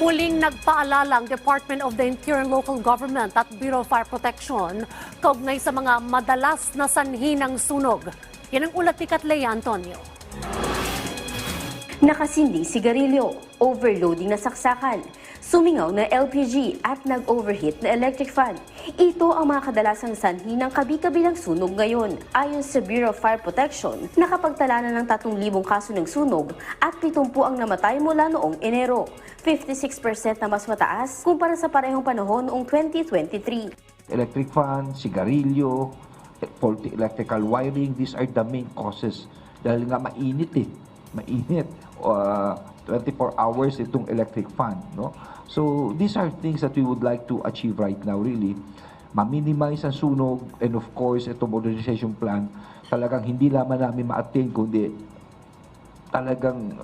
Muling nagpaalala ang Department of the Interior and Local Government at Bureau of Fire Protection kaugnay sa mga madalas na sanhi ng sunog. Yan ang ulat ni Katleya Antonio. Nakasindi sigarilyo, overloading na saksakan, sumingaw na LPG at nag-overheat na electric fan. Ito ang mga kadalasang sanhi ng kabi-kabilang sunog ngayon. Ayon sa Bureau of Fire Protection, nakapagtala na ng 3,000 kaso ng sunog at 70 ang namatay mula noong Enero. 56% na mas mataas kumpara sa parehong panahon noong 2023. electric fan, sigarilyo, faulty electrical wiring, these are the main causes. Dahil nga mainit eh. Mainit. Uh, 24 hours itong electric fan. No? So, these are things that we would like to achieve right now really. Ma-minimize ang sunog and of course, itong modernization plan, talagang hindi lamang namin ma-attain kundi talagang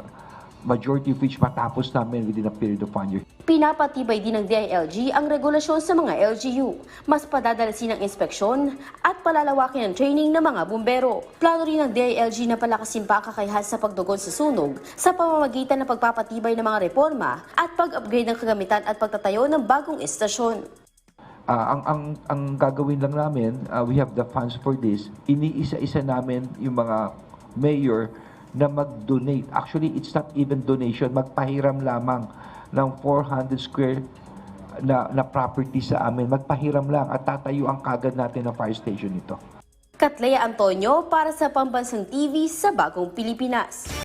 majority of which matapos namin within a period of one year. Pinapatibay din ng DILG ang regulasyon sa mga LGU, mas padadalasin ang inspeksyon at palalawakin ang training ng mga bumbero. Plano rin ng DILG na palakasin pa ang kakayahan sa pagdugon sa sunog sa pamamagitan ng pagpapatibay ng mga reforma at pag-upgrade ng kagamitan at pagtatayo ng bagong estasyon. Ah, ang ang ang gagawin lang namin, ah, we have the funds for this. Iniisa-isa namin yung mga mayor na mag-donate. Actually, it's not even donation, magpahiram lamang ng 400 square na, na property sa amin. Magpahiram lang at tatayo ang kagad natin ng fire station ito. Katleya Antonio para sa Pambansang TV sa Bagong Pilipinas.